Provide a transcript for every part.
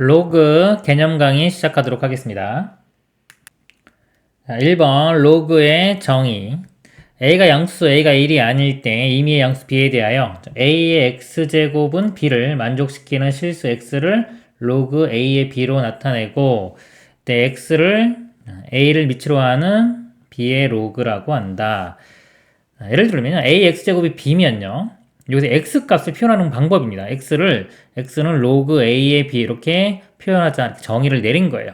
로그 개념 강의 시작하도록 하겠습니다. 자, 1번 로그의 정의 a가 양수 a가 1이 아닐 때 임의의 양수 b에 대하여 a의 x제곱은 b를 만족시키는 실수 x를 로그 a의 b로 나타내고 때 x를 a를 밑으로 하는 b의 로그라고 한다. 자, 예를 들면 a x제곱이 b면요. 여기서 x 값을 표현하는 방법입니다. x를 x는 로그 a의 b 이렇게 표현하자 정의를 내린 거예요.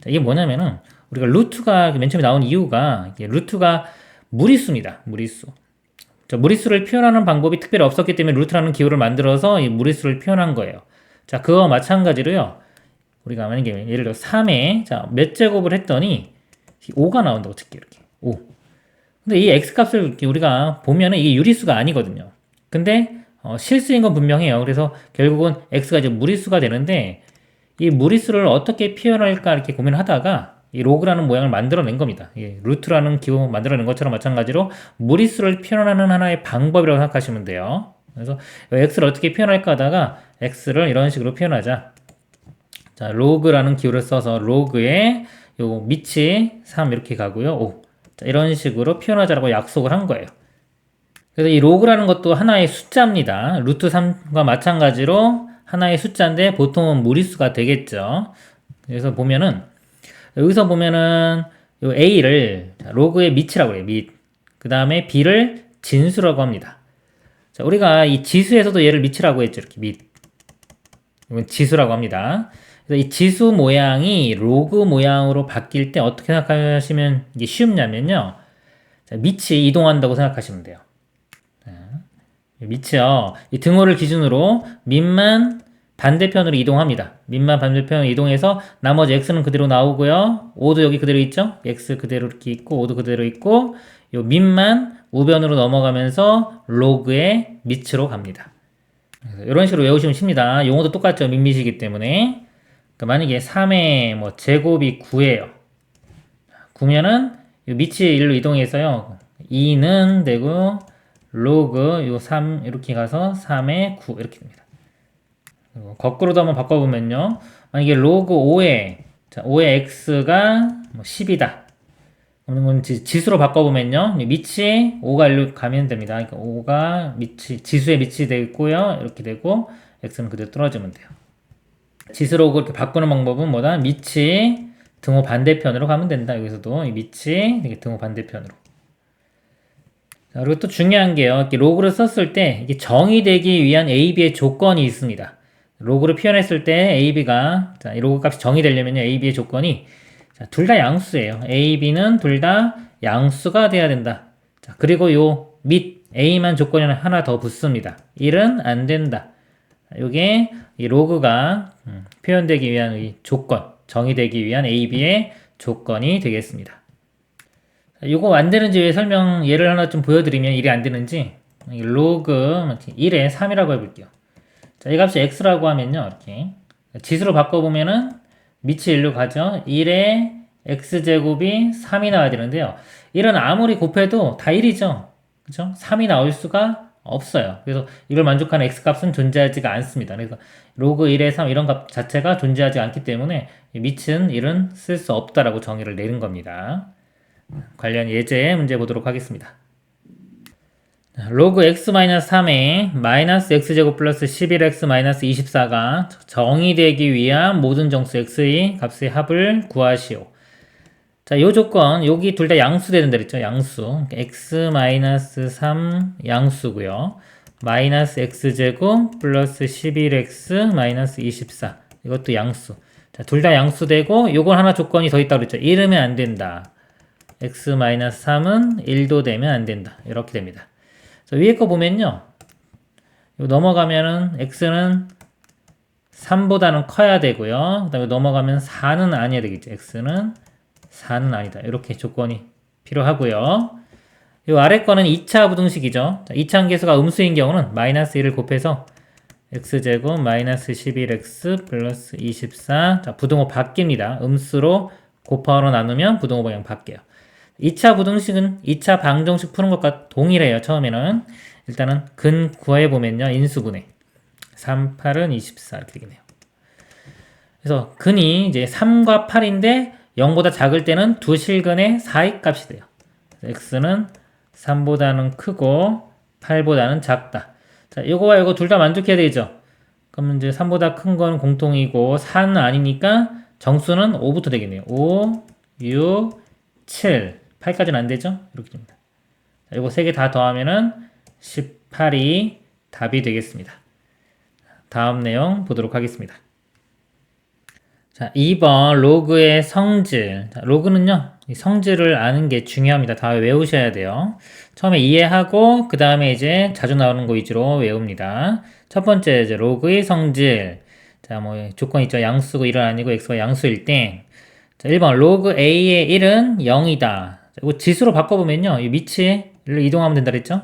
자, 이게 뭐냐면은 우리가 루트가 맨 처음에 나온 이유가 루트가 무리수입니다. 무리수. 자, 무리수를 표현하는 방법이 특별히 없었기 때문에 루트라는 기호를 만들어서 이 무리수를 표현한 거예요. 자, 그거와 마찬가지로요. 우리가 만약에 예를 들어 3에 자, 몇 제곱을 했더니 5가 나온다고 칠게요. 이렇게. 5. 근데 이 x 값을 우리가 보면은 이게 유리수가 아니거든요. 근데 어, 실수인 건 분명해요. 그래서 결국은 x가 이제 무리수가 되는데 이 무리수를 어떻게 표현할까 이렇게 고민하다가 이 로그라는 모양을 만들어낸 겁니다. 예, 루트라는 기호 만들어낸 것처럼 마찬가지로 무리수를 표현하는 하나의 방법이라고 생각하시면 돼요. 그래서 x를 어떻게 표현할까 하다가 x를 이런 식으로 표현하자. 자, 로그라는 기호를 써서 로그에 요 밑이 3 이렇게 가고요. 5. 자, 이런 식으로 표현하자라고 약속을 한 거예요. 그래서 이 로그라는 것도 하나의 숫자입니다. 루트 3과 마찬가지로 하나의 숫자인데 보통은 무리수가 되겠죠. 그래서 보면은 여기서 보면은 요 a를 로그의 밑이라고 해요. 밑. 그 다음에 b를 진수라고 합니다. 자, 우리가 이 지수에서도 얘를 밑이라고 했죠. 이렇게 밑. 이건 지수라고 합니다. 그래서 이 지수 모양이 로그 모양으로 바뀔 때 어떻게 생각하시면 이게 쉽냐면요. 자, 밑이 이동한다고 생각하시면 돼요. 밑이요. 이 등호를 기준으로 밑만 반대편으로 이동합니다. 밑만 반대편으로 이동해서 나머지 x는 그대로 나오고요. 5도 여기 그대로 있죠? x 그대로 이렇게 있고 5도 그대로 있고 요 밑만 우변으로 넘어가면서 로그의 밑으로 갑니다. 이런 식으로 외우시면 쉽니다. 용어도 똑같죠. 밑밑이기 때문에. 그러니까 만약에 3의 뭐 제곱이 9예요. 9면은 밑이 1로 이동해서요. 2는 되고 로그 요 3 이렇게 가서 3의 9 이렇게 됩니다. 거꾸로도 한번 바꿔보면요. 만약에 로그 5에 자, 5의 x가 뭐 10이다. 그러면 지수로 바꿔보면요. 밑이 5가 일로 가면 됩니다. 그러니까 5가 밑이, 지수의 밑이 되고요. 이렇게 되고, x는 그대로 떨어지면 돼요. 지수로 그렇게 바꾸는 방법은 뭐다? 밑이 등호 반대편으로 가면 된다. 여기서도 이 밑이 등호 반대편으로. 자, 그리고 또 중요한 게요. 로그를 썼을 때 이게 정의되기 위한 A, B의 조건이 있습니다. 로그를 표현했을 때 A, B가 자, 이 로그 값이 정의되려면 A, B의 조건이 둘 다 양수예요. A, B는 둘 다 양수가 돼야 된다. 자, 그리고 요 밑 A만 조건이 하나 더 붙습니다. 1은 안 된다. 요게 이 로그가 음, 표현되기 위한 이 조건, 정의되기 위한 A, B의 조건이 되겠습니다. 이거 만드는지 왜 설명 예를 하나 좀 보여드리면 일이 안 되는지 로그 1에 3이라고 해볼게요. 자, 이 값이 x라고 하면요. 이렇게 지수로 바꿔보면은 밑이 1로 가죠. 1에 x제곱이 3이 나와야 되는데요. 1은 아무리 곱해도 다 1이죠. 그죠? 3이 나올 수가 없어요. 그래서 이걸 만족하는 x값은 존재하지가 않습니다. 그래서 로그 1에 3 이런 값 자체가 존재하지 않기 때문에 밑은 1은 쓸 수 없다라고 정의를 내린 겁니다. 관련 예제 문제 보도록 하겠습니다. 로그 x-3에 마이너스 x제곱 플러스 11x 마이너스 24가 정의되기 위한 모든 정수 x의 값의 합을 구하시오. 자, 요 조건, 여기 둘 다 양수 되는 데 있죠. 양수. x 마이너스 3 양수고요. 마이너스 x제곱 플러스 11x 마이너스 24. 이것도 양수. 자, 둘 다 양수 되고, 요건 하나 조건이 더 있다고 그랬죠. 이러면 안 된다. X-3은 1도 되면 안 된다. 이렇게 됩니다. 위에 거 보면요. 넘어가면은 x는 3보다는 커야 되고요. 그 다음에 넘어가면 4는 아니어야 되겠죠. x는 4는 아니다. 이렇게 조건이 필요하고요. 이 아래 거는 2차 부등식이죠. 자, 2차 계수가 음수인 경우는 마이너스 1을 곱해서 x제곱 마이너스 11x 플러스 24 자, 부등호 바뀝니다. 음수로 곱하로 나누면 부등호 방향 바뀌어요. 2차 부등식은 2차 방정식 푸는 것과 동일해요. 처음에는 일단은 근 구해 보면요. 인수분해 3, 8은 24 이렇게 되겠네요. 그래서 근이 이제 3과 8인데 0보다 작을 때는 두 실근의 사이 값이 돼요. x는 3보다는 크고 8보다는 작다. 자, 이거와 이거 둘 다 만족해야 되죠. 그러면 이제 3보다 큰 건 공통이고 4는 아니니까 정수는 5부터 되겠네요. 5, 6, 7, 8까지는 안 되죠? 이렇게 됩니다. 자, 이거 세 개 다 더하면은 18이 답이 되겠습니다. 다음 내용 보도록 하겠습니다. 자, 2번 로그의 성질. 자, 로그는요, 이 성질을 아는 게 중요합니다. 다 외우셔야 돼요. 처음에 이해하고, 그 다음에 이제 자주 나오는 거 위주로 외웁니다. 첫 번째, 이제 로그의 성질. 자, 뭐, 조건 있죠. 양수고 1은 아니고 x가 양수일 때. 자, 1번, 로그 a의 1은 0이다. 자, 이거 지수로 바꿔보면요. 이 위치를 이동하면 된다 그랬죠?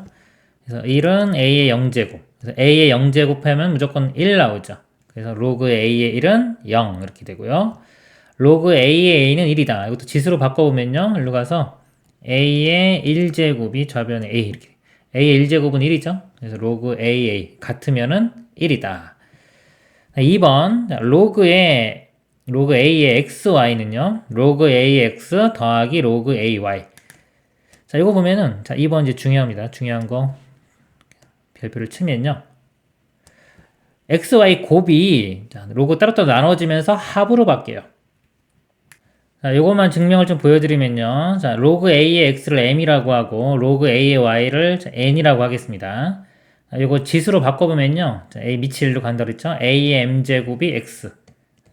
그래서 1은 a의 0제곱. 그래서 a의 0제곱 하면 무조건 1 나오죠. 그래서 로그 a의 1은 0 이렇게 되고요. 로그 a의 a는 1이다. 이것도 지수로 바꿔보면요. 일로 가서 a의 1제곱이 좌변에 a 이렇게. a의 1제곱은 1이죠. 그래서 로그 aa 같으면은 1이다. 2번 로그의 로그 a의 xy는요. 로그 a의 x 더하기 로그 ay. 자, 이거 보면은 자, 2번 이제 중요합니다. 중요한 거 별표를 치면요. XY 곱이 자, 로고 따로따로 나눠지면서 합으로 바뀌어요. 자, 요것만 증명을 좀 보여드리면요. 자, 로그 A의 X를 M이라고 하고, 로그 A의 Y를 N이라고 하겠습니다. 자, 요거 지수로 바꿔보면요. 자, A 미치일로 간다 그랬죠? A의 M제곱이 X.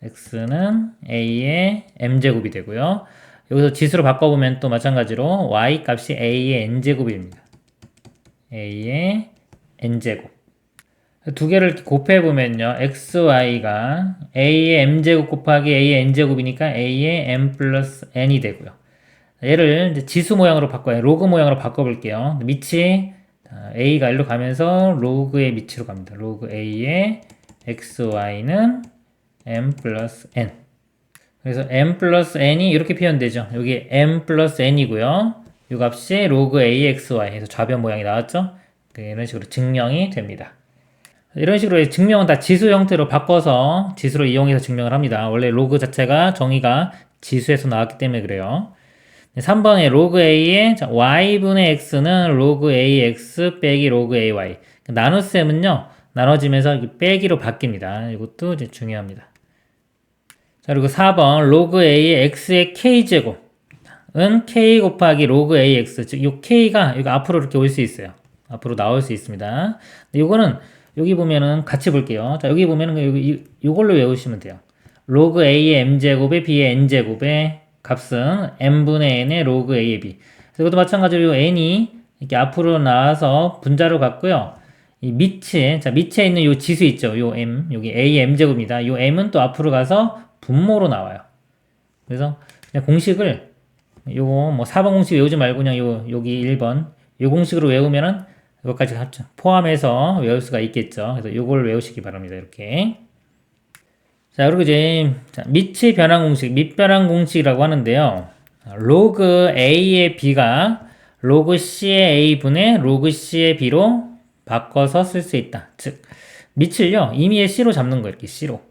X는 A의 M제곱이 되고요. 여기서 지수로 바꿔보면 또 마찬가지로 Y 값이 A의 N제곱이 됩니다. A의 N제곱. 두 개를 곱해보면요. xy가 a의 m제곱 곱하기 a의 n제곱이니까 a의 m 플러스 n이 되고요. 얘를 지수 모양으로 바꿔요. 로그 모양으로 바꿔볼게요. 밑이 a가 1로 가면서 로그의 밑으로 갑니다. 로그 a의 xy는 m 플러스 n. 그래서 m 플러스 n이 이렇게 표현되죠. 여기 m 플러스 n이고요. 이 값이 로그 axy 해서 좌변 모양이 나왔죠. 이런 식으로 증명이 됩니다. 이런 식으로 증명은 다 지수 형태로 바꿔서 지수로 이용해서 증명을 합니다. 원래 로그 자체가 정의가 지수에서 나왔기 때문에 그래요. 3번에 로그 a의 y분의 x는 로그 ax 빼기 로그 ay. 나눗셈은요, 나눠지면서 빼기로 바뀝니다. 이것도 이제 중요합니다. 자, 그리고 4번 로그 a의 x의 k제곱은 k 곱하기 로그 ax. 즉, 이 k가 여기 앞으로 이렇게 올 수 있어요. 앞으로 나올 수 있습니다. 이거는 여기 보면은 같이 볼게요. 자, 여기 보면은 여기 이걸로 외우시면 돼요. 로그 a의 m제곱에 b의 n제곱의 값은 m분의 n의 로그 a의 b. 이것도 마찬가지로 n이 이렇게 앞으로 나와서 분자로 갔고요. 이 밑에, 자, 밑에 있는 요 지수 있죠. 요 m, 여기 a의 m제곱입니다. 요 m은 또 앞으로 가서 분모로 나와요. 그래서 그냥 공식을 요거 뭐 4번 공식 외우지 말고 그냥 요, 여기 1번 요 공식으로 외우면은 이것까지 포함해서 외울 수가 있겠죠. 그래서 이걸 외우시기 바랍니다. 이렇게. 자, 그리고 이제 밑의 변환 공식, 밑변환 공식이라고 하는데요. 로그 A의 B가 로그 C의 A분의 로그 C의 B로 바꿔서 쓸 수 있다. 즉, 밑을요, 임의의 C로 잡는 거예요. 이렇게 C로.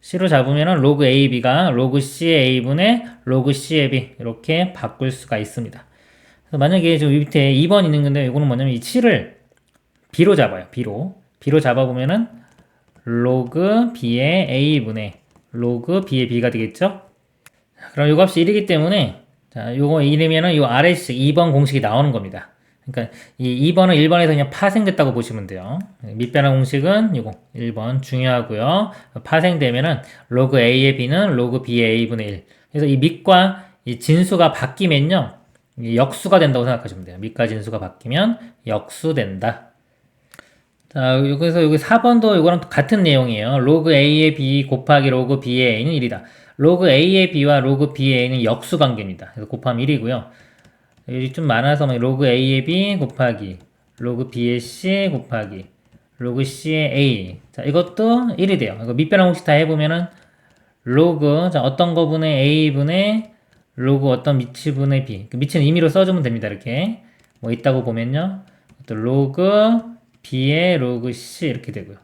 C로 잡으면 로그 AB가 로그 C의 A분의 로그 C의 B 이렇게 바꿀 수가 있습니다. 만약에 저 밑에 2번 있는 건데 이거는 뭐냐면 이 7을 b로 잡아요. b로. b로 잡아보면은 로그 b의 a분의 로그 b의 b가 되겠죠? 그럼 이 값이 1이기 때문에 자, 요거 1이면은 요 아래식 2번 공식이 나오는 겁니다. 그러니까 이 2번은 1번에서 그냥 파생됐다고 보시면 돼요. 밑변환 공식은 이거 1번 중요하고요. 파생되면은 로그 a의 b는 로그 b의 a분의 1. 그래서 이 밑과 이 진수가 바뀌면요. 역수가 된다고 생각하시면 돼요. 밑가 진수가 바뀌면 역수된다. 자, 여기서 여기 4번도 이거랑 같은 내용이에요. 로그 A의 B 곱하기 로그 B의 A는 1이다. 로그 A의 B와 로그 B의 A는 역수 관계입니다. 그래서 곱하면 1이고요. 여기 좀 많아서 뭐 로그 A의 B 곱하기 로그 B의 C 곱하기 로그 C의 A. 자, 이것도 1이 돼요. 이거 밑변환 공식 다 해보면은 로그, 자, 어떤 거분의 A분의 로그 어떤 미치분의 b 그 미치는 임의로 써주면 됩니다 이렇게 뭐 있다고 보면요 또 로그 b의 로그 c 이렇게 되고요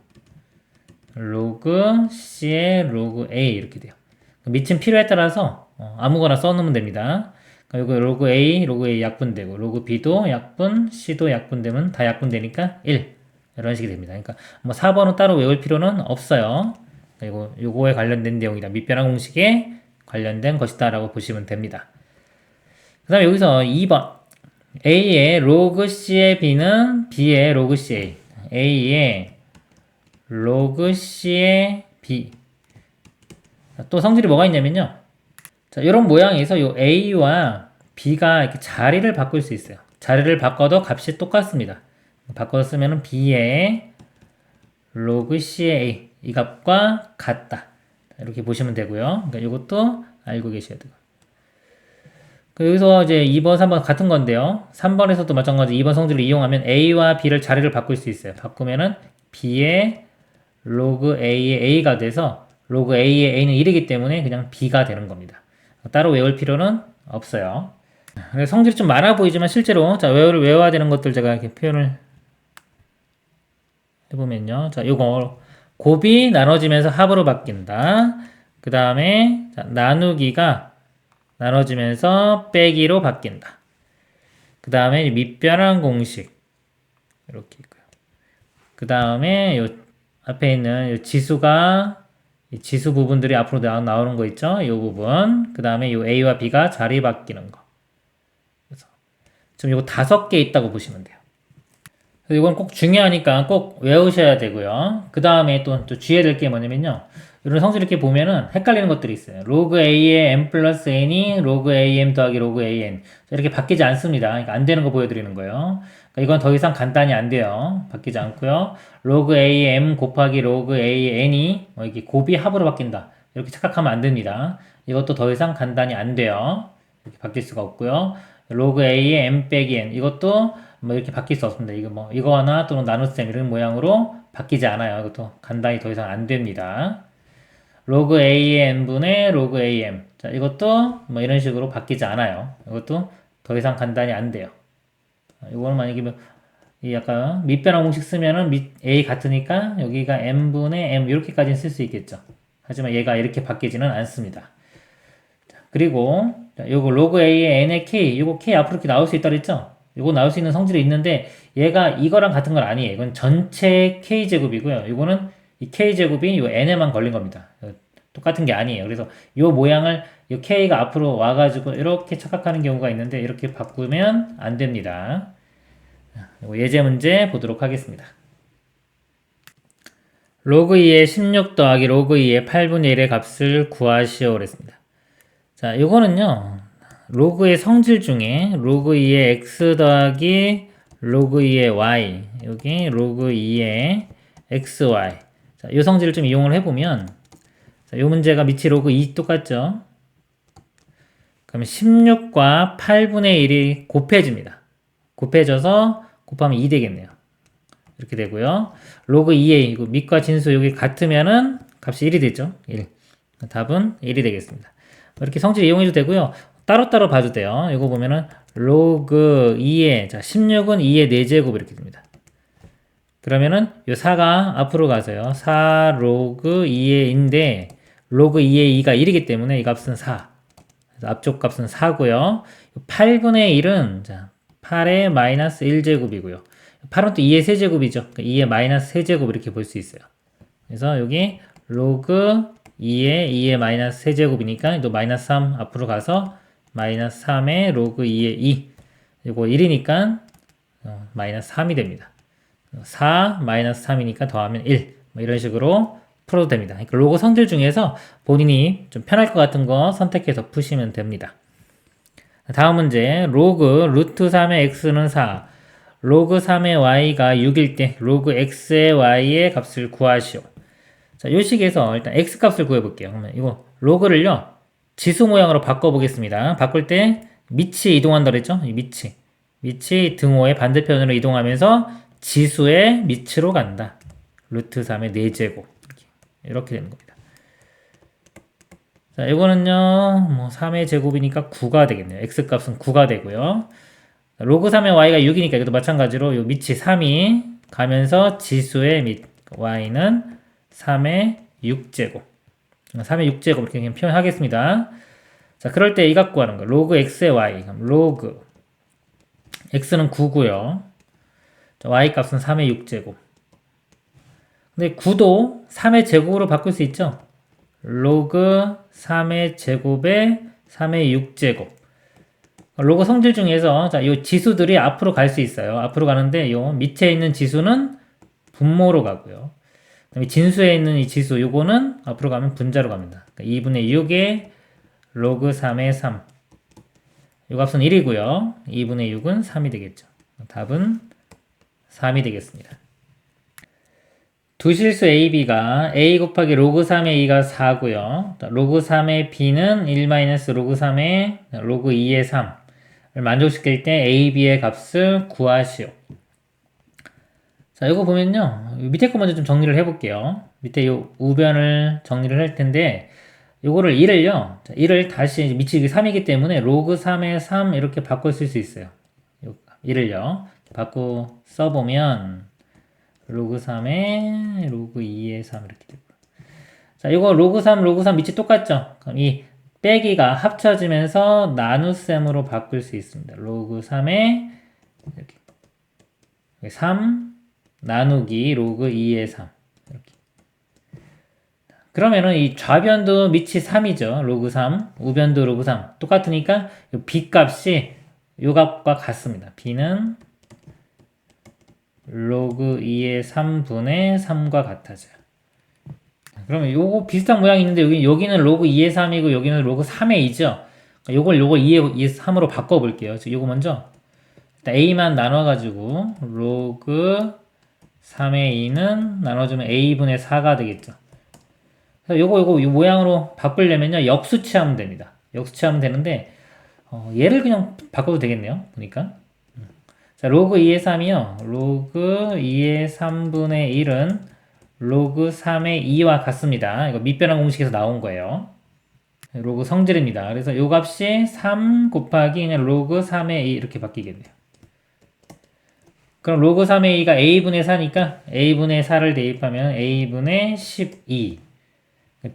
로그 C의 로그 A 이렇게 돼요. 밑은 필요에 따라서 어, 아무거나 써놓으면 됩니다. 요거 로그 A, 로그 A 약분되고 로그 B도 약분, C도 약분되면 다 약분되니까 1 이런 식이 됩니다. 그러니까 뭐 4번은 따로 외울 필요는 없어요. 그리고 요거에 관련된 내용이다. 밑변환 공식에 관련된 것이다 라고 보시면 됩니다. 그 다음에 여기서 2번 A의 로그 C의 B는 B의 로그 CA A의 로그 C의 B 또 성질이 뭐가 있냐면요 자, 이런 모양에서 요 A와 B가 이렇게 자리를 바꿀 수 있어요 자리를 바꿔도 값이 똑같습니다 바꿔서 쓰면 B의 로그 C의 A 이 값과 같다 이렇게 보시면 되고요 그러니까 이것도 알고 계셔야 돼요 그 여기서 이제 2번, 3번 같은 건데요. 3번에서도 마찬가지 2번 성질을 이용하면 A와 B를 자리를 바꿀 수 있어요. 바꾸면은 B의 로그 A의 A가 돼서 로그 A의 A는 1이기 때문에 그냥 B가 되는 겁니다. 따로 외울 필요는 없어요. 성질이 좀 많아 보이지만 실제로 자 외울 외워야 되는 것들 제가 이렇게 표현을 해보면요. 자 요거 곱이 나눠지면서 합으로 바뀐다. 그 다음에 나누기가 나눠지면서 빼기로 바뀐다. 그 다음에 밑변환 공식 이렇게 있고요. 그 다음에 요 앞에 있는 요 지수가 지수 부분들이 앞으로 나, 나오는 거 있죠? 이 부분. 그 다음에 요 A와 B가 자리 바뀌는 거. 그래서 지금 요거 다섯 개 있다고 보시면 돼요. 이건 꼭 중요하니까 꼭 외우셔야 되고요. 그 다음에 또, 또 주의해야 될 게 뭐냐면요. 이런 성질 이렇게 보면은 헷갈리는 것들이 있어요. 로그 A의 m 플러스 n이 로그 AM 더하기 로그 AN. 이렇게 바뀌지 않습니다. 그러니까 안 되는 거 보여드리는 거예요. 그러니까 이건 더 이상 간단히 안 돼요. 바뀌지 않고요. 로그 AM 곱하기 로그 AN이 뭐 이렇게 곱이 합으로 바뀐다. 이렇게 착각하면 안 됩니다. 이것도 더 이상 간단히 안 돼요. 이렇게 바뀔 수가 없고요. 로그 A의 M 빼기 N. 이것도 뭐 이렇게 바뀔 수 없습니다. 이거 뭐, 이거 하나 또는 나눗셈 이런 모양으로 바뀌지 않아요. 이것도 간단히 더 이상 안 됩니다. 로그 A의 n분의 로그 AM. 자, 이것도 뭐 이런 식으로 바뀌지 않아요. 이것도 더 이상 간단히 안 돼요. 이거는 만약에 뭐, 이 약간 밑변환 공식 쓰면은 밑 A 같으니까 여기가 n분의 m 이렇게까지는 쓸 수 있겠죠. 하지만 얘가 이렇게 바뀌지는 않습니다. 자, 그리고 자, 요거 로그 A의 n의 k, 요거 k 앞으로 이렇게 나올 수 있다 그랬죠? 요거 나올 수 있는 성질이 있는데 얘가 이거랑 같은 건 아니에요. 이건 전체 k 제곱이고요. 이거는 이 k제곱이 이 n에만 걸린 겁니다. 똑같은 게 아니에요. 그래서 이 모양을 이 k가 앞으로 와가지고 이렇게 착각하는 경우가 있는데 이렇게 바꾸면 안 됩니다. 예제 문제 보도록 하겠습니다. 로그 2의 16 더하기 로그 2의 8분의 1의 값을 구하시오 그랬습니다. 자, 이거는요. 로그의 성질 중에 로그 2의 x 더하기 로그 2의 y 여기 로그 2의 xy 자, 이 성질을 좀 이용을 해보면 자, 이 문제가 밑이 로그 2 똑같죠? 그러면 16과 8분의 1이 곱해집니다. 곱해져서 곱하면 2 되겠네요. 이렇게 되고요. 로그 2의 이거 밑과 진수 여기 같으면은 값이 1이 되죠. 1. 답은 1이 되겠습니다. 이렇게 성질 이용해도 되고요. 따로따로 봐도 돼요. 이거 보면은 로그 2의 자 16은 2의 4제곱 이렇게 됩니다. 그러면은 요 4가 앞으로 가서요. 4 로그 2의 2인데 로그 2의 2가 1이기 때문에 이 값은 4. 앞쪽 값은 4고요. 8분의 1은 자 8의 마이너스 1제곱이고요. 8은 또 2의 세제곱이죠. 2의 그러니까 마이너스 세제곱 이렇게 볼 수 있어요. 그래서 여기 로그 2의 2의 마이너스 세제곱이니까 또 마이너스 3 앞으로 가서 마이너스 3의 로그 2의 2 이거 1이니까 어, 마이너스 3이 됩니다. 4 마이너스 3이니까 더하면 1. 뭐 이런 식으로 풀어도 됩니다. 그러니까 로고 성질 중에서 본인이 좀 편할 것 같은 거 선택해서 푸시면 됩니다. 다음 문제 로그 루트 3의 x는 4 로그 3의 y가 6일 때 로그 x의 y의 값을 구하시오. 자, 요 식에서 일단 x 값을 구해 볼게요. 그러면 이거 로그를요. 지수 모양으로 바꿔 보겠습니다. 바꿀 때 밑이 이동한다 그랬죠? 이 밑이. 밑이 등호의 반대편으로 이동하면서 지수의 밑으로 간다. 루트 3의 4제곱. 이렇게, 되는 겁니다. 자, 이거는요, 뭐, 3의 제곱이니까 9가 되겠네요. x값은 9가 되고요. 로그 3의 y가 6이니까 이것도 마찬가지로 요 밑이 3이 가면서 지수의 밑, y는 3의 6제곱. 3의 6제곱 이렇게 그냥 표현하겠습니다. 자, 그럴 때 이 갖고 하는 거. 로그 x의 y. 그럼 로그 x는 9고요. 자, y 값은 3의 6제곱. 근데 9도 3의 제곱으로 바꿀 수 있죠? 로그 3의 제곱에 3의 6제곱. 로그 성질 중에서 자, 이 지수들이 앞으로 갈 수 있어요. 앞으로 가는데 요 밑에 있는 지수는 분모로 가고요. 그다음에 진수에 있는 이 지수 요거는 앞으로 가면 분자로 갑니다. 그러니까 2분의 6에 로그 3의 3. 요 값은 1이고요. 2분의 6은 3이 되겠죠. 답은 3이 되겠습니다. 두 실수 a, b가 a 곱하기 로그 3의 2가 4고요. 로그 3의 b는 1 마이너스 로그 3의 로그 2의 3을 만족시킬 때 a, b의 값을 구하시오. 자, 이거 보면요. 밑에 거 먼저 좀 정리를 해볼게요. 밑에 요 우변을 정리를 할 텐데, 요거를 1을요. 1을 다시 미치기 3이기 때문에 로그 3의 3 이렇게 바꿔 쓸 수 있어요. 1을요. 바꿔 써보면 로그 3에 로그 2의 3 이렇게 되고. 자, 이거 로그 3, 로그 3 밑이 똑같죠? 그럼 이 빼기가 합쳐지면서 나눗셈으로 바꿀 수 있습니다. 로그 3에 이렇게 3 나누기 로그 2의 3 이렇게. 그러면은 이 좌변도 밑이 3이죠. 로그 3, 우변도 로그 3 똑같으니까 b 값이 요 값과 같습니다. b는 로그 2의 3분의 3과 같아져요. 그러면 요거 비슷한 모양이 있는데 여기, 여기는 로그 2의 3이고 여기는 로그 3의 2죠. 요걸 요걸 2의 2의 3으로 바꿔 볼게요. 요거 먼저 a만 나눠 가지고 로그 3의 2는 나눠주면 a분의 4가 되겠죠. 그래서 요거 요거 요 모양으로 바꾸려면요 역수치하면 됩니다. 역수치하면 되는데 어, 얘를 그냥 바꿔도 되겠네요. 보니까 자, 로그 2의 3이요. 로그 2의 3분의 1은 로그 3의 2와 같습니다. 이거 밑변환 공식에서 나온 거예요. 로그 성질입니다. 그래서 이 값이 3 곱하기 그냥 로그 3의 2 이렇게 바뀌겠네요. 그럼 로그 3의 2가 a분의 4니까 a분의 4를 대입하면 a분의 12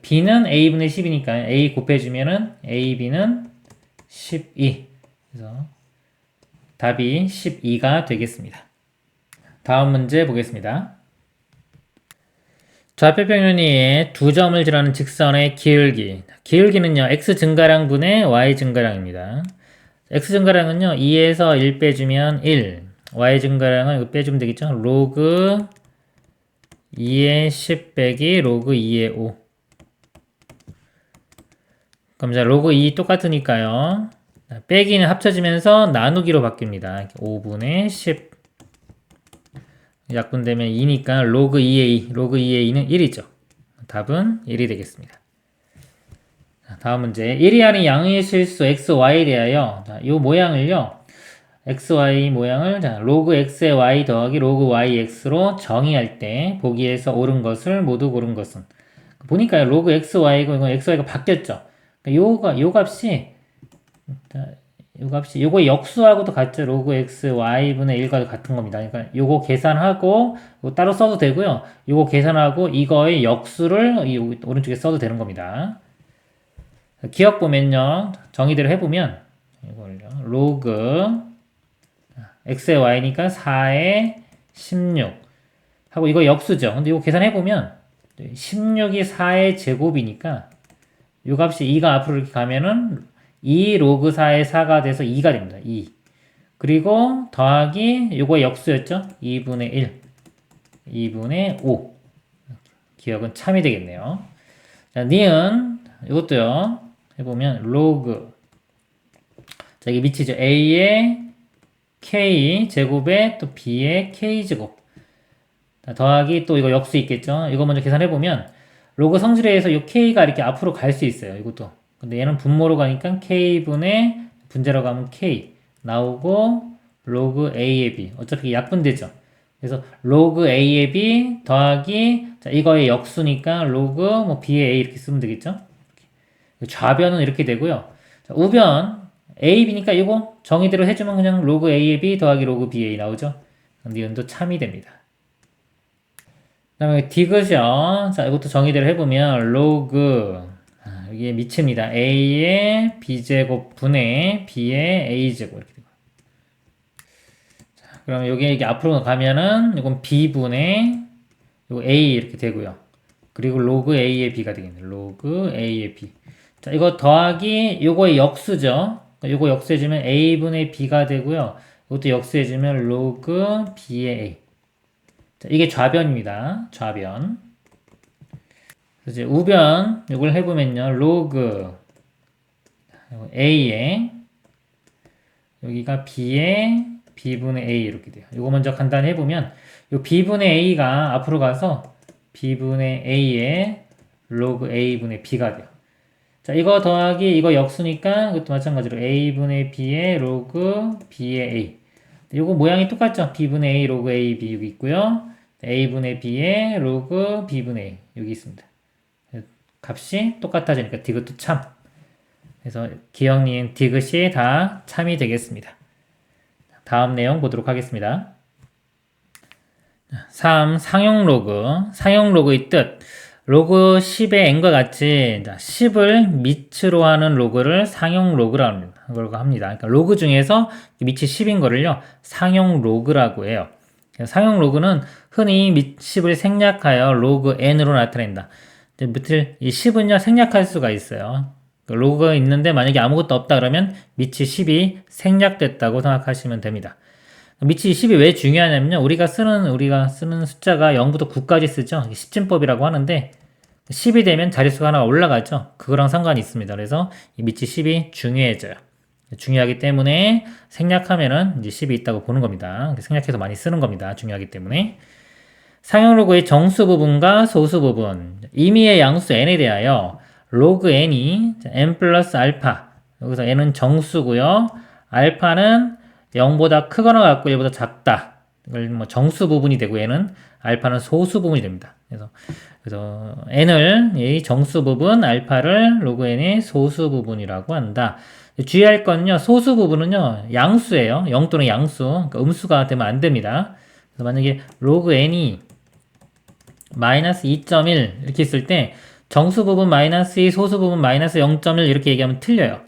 b는 a분의 10이니까 a 곱해주면은 ab는 12 그래서 답이 12가 되겠습니다. 다음 문제 보겠습니다. 좌표평면이의 두 점을 지르는 직선의 기울기. 기울기는요, x 증가량 분의 y 증가량입니다. x 증가량은요, 2에서 1 빼주면 1. y 증가량은 이거 빼주면 되겠죠? 로그 2의 10 빼기 로그 2의 5. 그럼 자, 로그 2 똑같으니까요. 빼기는 합쳐지면서 나누기로 바뀝니다. 5분의 10 약분되면 2니까 로그 2의 2, 로그 2의 2는 1이죠. 답은 1이 되겠습니다. 다음 문제 1이 하는 양의 실수 x, y에 대하여 자, 이 모양을요. x, y 모양을 자, 로그 x의 y 더하기 로그 y x로 정의할 때 보기에서 옳은 것을 모두 고른 것은 보니까요. 로그 x, y고 이건 x, y가 바뀌었죠. 그러니까 요가 요 값이 요 값이 요거 역수하고도 같죠. 로그 x y분의 1과 같은 겁니다. 그러니까 요거 계산하고 요거 따로 써도 되고요. 요거 계산하고 이거의 역수를 이 오른쪽에 써도 되는 겁니다. 기억 보면요. 정의대로 해 보면 이걸요. 로그 x의 y니까 4의 16 하고 이거 역수죠. 근데 이거 계산해 보면 16이 4의 제곱이니까 요 값이 2가 앞으로 이렇게 가면은 2 로그 4의 4가 돼서 2가 됩니다. 2. 그리고 더하기 요거 역수였죠? 2분의 1. 2분의 5. 기억은 참이 되겠네요. 자, 니은 이것도요. 해보면 로그 자, 이게 밑이죠. a의 k 제곱에 또 b의 k 제곱 더하기 또 이거 역수 있겠죠. 이거 먼저 계산해보면 로그 성질에 의해서 이 k가 이렇게 앞으로 갈 수 있어요. 이것도 근데 얘는 분모로 가니까 k분의 분자로 가면 k 나오고 로그 a의 b 어차피 약분되죠. 그래서 로그 a의 b 더하기 자, 이거의 역수니까 로그 뭐 b의 a 이렇게 쓰면 되겠죠. 좌변은 이렇게 되고요. 자, 우변 a, b니까 이거 정의대로 해주면 그냥 로그 a의 b 더하기 로그 b의 나오죠. 니은도 참이 됩니다. 다음에 디귿이요. 자, 이것도 정의대로 해보면 로그 아, 여기에 미칩니다. a의 b제곱 분의 b의 a제곱 이렇게 되고. 자, 그러면 여기 이게 앞으로 가면은 이건 b분의 이거 a 이렇게 되고요. 그리고 로그 a의 b가 되겠네요. 로그 a의 b. 자, 이거 더하기 요거의 역수죠. 요거 역수해주면 a분의 b가 되고요. 이것도 역수해주면 로그 b의 a. 자, 이게 좌변입니다. 좌변. 이제 우변 이걸 해보면요. 로그 a에 여기가 b의 b분의 a 이렇게 돼요. 이거 먼저 간단히 해보면 이 b분의 a가 앞으로 가서 b분의 a의 로그 a분의 b가 돼요. 자, 이거 더하기 이거 역수니까 이것도 마찬가지로 a분의 b의 로그 b의 a. 이거 모양이 똑같죠? b분의 a 로그 a b 여기 있고요. a분의 b의 로그 b분의 a 여기 있습니다. 값이 똑같아지니까 디귿도 참. 그래서 기억니은 디귿이 다 참이 되겠습니다. 다음 내용 보도록 하겠습니다. 3. 상용 로그. 상용 로그의 뜻. 로그 10의 n과 같이 10을 밑으로 하는 로그를 상용 로그라고 합니다. 그러니까 로그 중에서 밑이 10인 거를요. 상용 로그라고 해요. 상용 로그는 흔히 밑 10을 생략하여 로그 n으로 나타낸다. 밑을 이 10은요 생략할 수가 있어요. 그 로그가 있는데 만약에 아무것도 없다 그러면 밑이 10이 생략됐다고 생각하시면 됩니다. 밑이 10이 왜 중요하냐면요. 우리가 쓰는 우리가 쓰는 숫자가 0부터 9까지 쓰죠. 십진법이라고 하는데 10이 되면 자릿수가 하나 올라가죠. 그거랑 상관이 있습니다. 그래서 이 밑이 10이 중요해져요. 중요하기 때문에 생략하면은 이제 10이 있다고 보는 겁니다. 생략해서 많이 쓰는 겁니다. 중요하기 때문에. 상용 로그의 정수 부분과 소수 부분, 임의의 양수 n에 대하여 로그 n이 n 플러스 알파, 여기서 n은 정수고요. 알파는 0보다 크거나 같고 1보다 작다. 뭐 정수 부분이 되고 얘는 알파는 소수 부분이 됩니다. 그래서 그래서 n을 이 정수 부분 알파를 로그 n의 소수 부분이라고 한다. 주의할 건요. 소수 부분은요. 양수예요. 0 또는 양수. 그러니까 음수가 되면 안 됩니다. 그래서 만약에 로그 n이 마이너스 2.1 이렇게 있을 때 정수 부분 마이너스 2, 소수 부분 마이너스 0.1 이렇게 얘기하면 틀려요.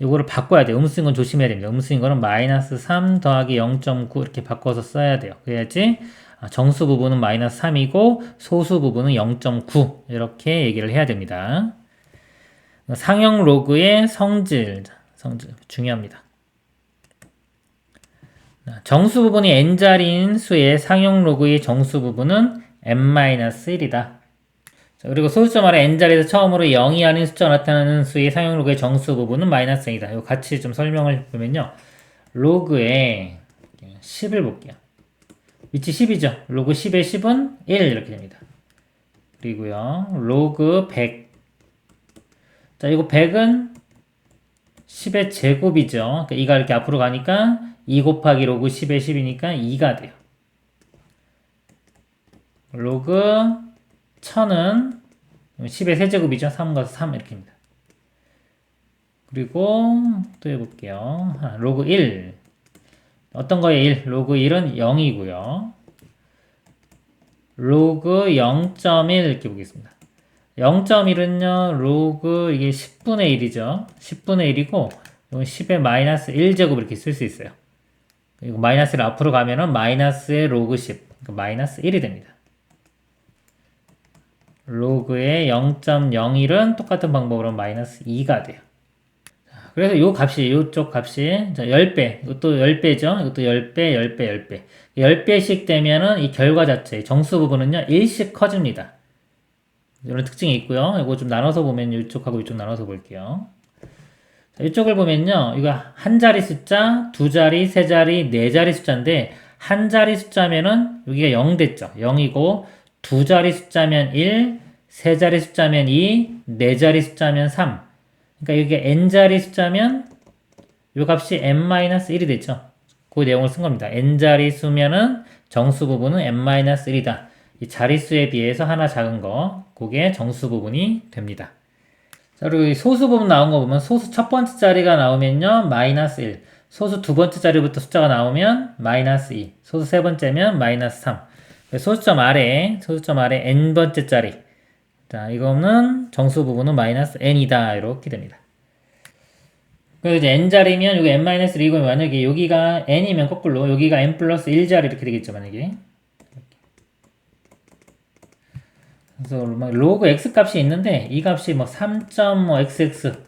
이거를 바꿔야 돼요. 음수인 건 조심해야 됩니다. 음수인 거는 마이너스 3 더하기 0.9 이렇게 바꿔서 써야 돼요. 그래야지 아, 정수 부분은 마이너스 3이고 소수 부분은 0.9 이렇게 얘기를 해야 됩니다. 상형 로그의 성질, 성질 중요합니다. 정수 부분이 n자리인 수의 상형 로그의 정수 부분은 n-1이다. 그리고 소수점 아래 n자리에서 처음으로 0이 아닌 숫자가 나타나는 수의 상형 로그의 정수 부분은 마이너스 n이다. 이거 같이 좀 설명을 보면요. 로그에 10을 볼게요. 위치 10이죠. 로그 10의 10은 1 이렇게 됩니다. 그리고요. 로그 100. 자, 이거 100은 10의 제곱이죠. 그러니까 2가 이렇게 앞으로 가니까 2 곱하기 로그 10의 10이니까 2가 돼요. 로그 1000은 10의 세제곱이죠. 3과 3 이렇게입니다. 그리고 또 해볼게요. 아, 로그 1. 어떤 거에 1? 로그 1은 0이고요. 로그 0.1 이렇게 보겠습니다. 0.1은요, 로그 이게 10분의 1이죠. 10분의 1이고, 이건 10의 마이너스 1제곱 이렇게 쓸 수 있어요. 그리고 마이너스를 앞으로 가면은 마이너스의 로그 10, 그러니까 마이너스 1이 됩니다. 로그의 0.01은 똑같은 방법으로 마이너스 2가 돼요. 그래서 요 값이, 요쪽 값이 10배, 이것도 10배죠? 이것도 10배, 10배, 10배. 10배씩 되면은 이 결과 자체, 정수 부분은요, 1씩 커집니다. 이런 특징이 있고요. 이거 좀 나눠서 보면 이쪽하고 이쪽 나눠서 볼게요. 자, 이쪽을 보면요. 이거 한 자리 숫자, 두 자리, 세 자리, 네 자리 숫자인데, 한 자리 숫자면은 여기가 0 됐죠. 0이고, 두 자리 숫자면 1, 세 자리 숫자면 2, 네 자리 숫자면 3. 그러니까 이게 n자리 숫자면 이 값이 n-1이 됐죠. 그 내용을 쓴 겁니다. n자리 수면은 정수 부분은 n-1이다. 이 자릿수에 비해서 하나 작은 거, 그게 정수 부분이 됩니다. 자, 그리고 소수 부분 나온 거 보면 소수 첫 번째 자리가 나오면요, 마이너스 1. 소수 두 번째 자리부터 숫자가 나오면 마이너스 2. 소수 세 번째면 마이너스 3. 소수점 아래, 소수점 아래 n번째 자리. 자, 이거는 정수 부분은 마이너스 n이다. 이렇게 됩니다. 그래서 이제 n자리면 여기 n-1이고 만약에 여기가 n이면 거꾸로 여기가 n 플러스 1자리 이렇게 되겠죠. 만약에. 그래서 막 로그 x 값이 있는데 이 값이 뭐 3.xx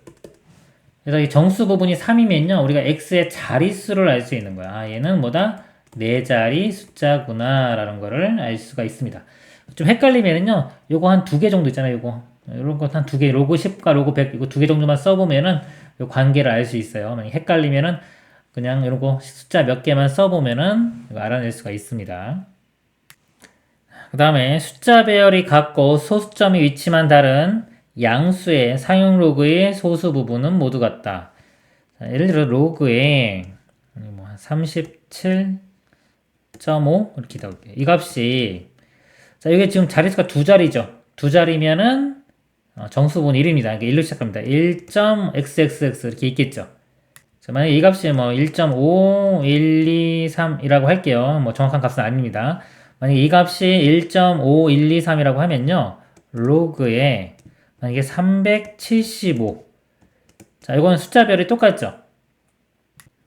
그래서 이 정수 부분이 3이면요 우리가 x의 자릿수를 알 수 있는 거야 아, 얘는 뭐다 네 자리 숫자구나 라는 거를 알 수가 있습니다. 좀 헷갈리면은요 요거 한 두 개 정도 있잖아요 요거. 이런 거한두 개 로그 10과 로그 100 이거 두 개 정도만 써보면은 요 관계를 알 수 있어요. 만약 헷갈리면은 그냥 이런 거 숫자 몇 개만 써보면은 알아낼 수가 있습니다. 그 다음에 숫자 배열이 같고 소수점이 위치만 다른 양수의 상용 로그의 소수 부분은 모두 같다. 자, 예를 들어 로그에 뭐 37.5 이렇게 나올게요. 이 값이 자 이게 지금 자릿수가 두 자리죠. 두 자리면은 어, 정수분 1입니다. 그러니까 1로 시작합니다. 1.xxx 이렇게 있겠죠. 자, 만약에 이 값이 뭐 1.5, 1, 2, 3이라고 할게요. 뭐 정확한 값은 아닙니다. 만약에 이 값이 1.5123이라고 하면요. 로그에 만약에 375. 자, 이건 숫자별이 똑같죠?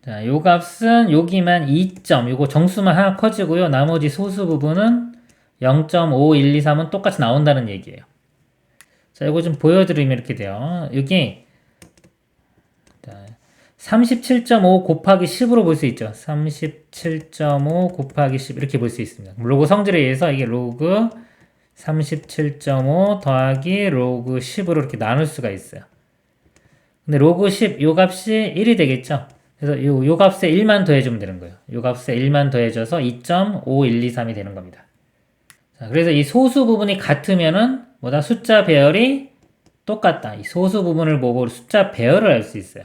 자, 요 값은 여기만 2점, 요거 정수만 하나 커지고요. 나머지 소수 부분은 0.5123은 똑같이 나온다는 얘기예요. 자, 이거 좀 보여드리면 이렇게 돼요. 여기 37.5 곱하기 10으로 볼 수 있죠. 37.5 곱하기 10 이렇게 볼 수 있습니다. 로그 성질에 의해서 이게 로그 37.5 더하기 로그 10으로 이렇게 나눌 수가 있어요. 근데 로그 10, 요 값이 1이 되겠죠? 그래서 요, 요 값에 1만 더해주면 되는 거예요. 요 값에 1만 더해줘서 2.5123이 되는 겁니다. 자, 그래서 이 소수 부분이 같으면은 뭐다 숫자 배열이 똑같다. 이 소수 부분을 보고 숫자 배열을 알 수 있어요.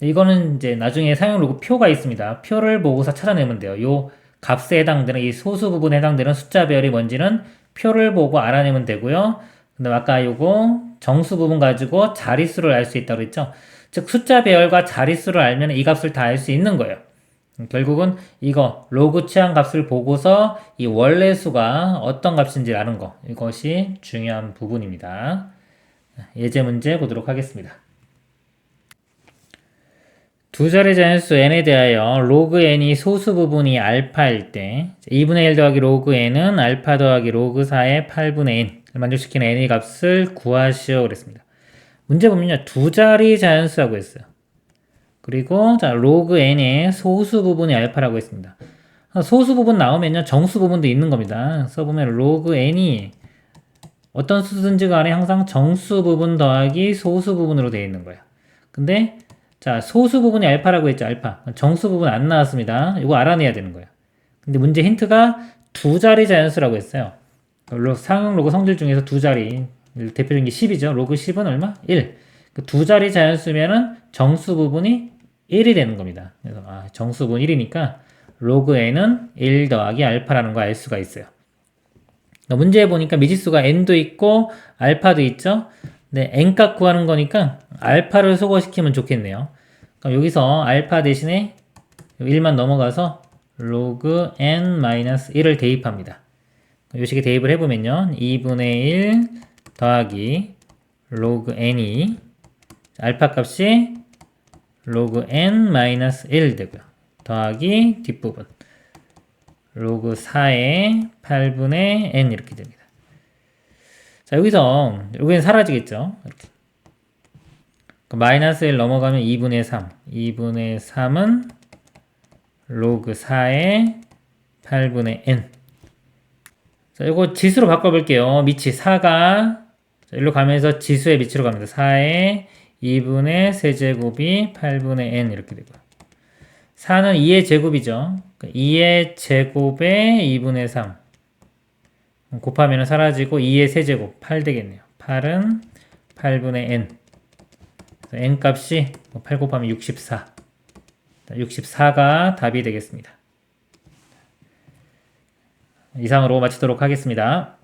이거는 이제 나중에 사용 로그 표가 있습니다. 표를 보고서 찾아내면 돼요. 요 값에 해당되는 이 소수 부분에 해당되는 숫자 배열이 뭔지는 표를 보고 알아내면 되고요. 근데 아까 요거 정수 부분 가지고 자릿수를 알 수 있다고 했죠. 즉 숫자 배열과 자릿수를 알면 이 값을 다 알 수 있는 거예요. 결국은 이거 로그 취한 값을 보고서 이 원래 수가 어떤 값인지 아는 거 이것이 중요한 부분입니다. 예제 문제 보도록 하겠습니다. 두 자리 자연수 n에 대하여 로그 n이 소수 부분이 알파일 때 2분의 1 더하기 로그 n은 알파 더하기 로그 4의 8분의 n을 만족시키는 n의 값을 구하시오 그랬습니다. 문제 보면요. 두 자리 자연수라고 했어요. 그리고 자 로그 n의 소수 부분이 알파라고 했습니다. 소수 부분 나오면요. 정수 부분도 있는 겁니다. 써보면 로그 n이 어떤 수든지 간에 항상 정수 부분 더하기 소수 부분으로 되어 있는 거예요. 근데 자, 소수 부분이 알파라고 했죠, 알파. 정수 부분 안 나왔습니다. 이거 알아내야 되는 거예요. 근데 문제 힌트가 두 자리 자연수라고 했어요. 상용 로그 성질 중에서 두 자리. 대표적인 게 10이죠. 로그 10은 얼마? 1. 그 두 자리 자연수면은 정수 부분이 1이 되는 겁니다. 그래서, 아, 정수 부분 1이니까 로그 n은 1 더하기 알파라는 거 알 수가 있어요. 문제에 보니까 미지수가 n도 있고 알파도 있죠. 네, n값 구하는 거니까 알파를 소거시키면 좋겠네요. 그럼 여기서 알파 대신에 1만 넘어가서 로그 n-1을 대입합니다. 요 식에 대입을 해보면요. 2분의 1 더하기 로그 n이 알파 값이 로그 n-1 되고요. 더하기 뒷부분 로그 4의 8분의 n 이렇게 됩니다. 자, 여기서, 여기는 사라지겠죠. 이렇게. 그 마이너스 1 넘어가면 2분의 3. 2분의 3은 로그 4의 8분의 n. 자, 이거 지수로 바꿔볼게요. 미치 4가, 자, 일로 가면서 지수의 미치로 갑니다. 4의 2분의 세제곱이 8분의 n 이렇게 되고요. 4는 2의 제곱이죠. 2의 제곱에 2분의 3. 곱하면 사라지고 2의 세제곱 8 되겠네요. 8은 8분의 n. n 값이 8뭐 곱하면 64. 64가 답이 되겠습니다. 이상으로 마치도록 하겠습니다.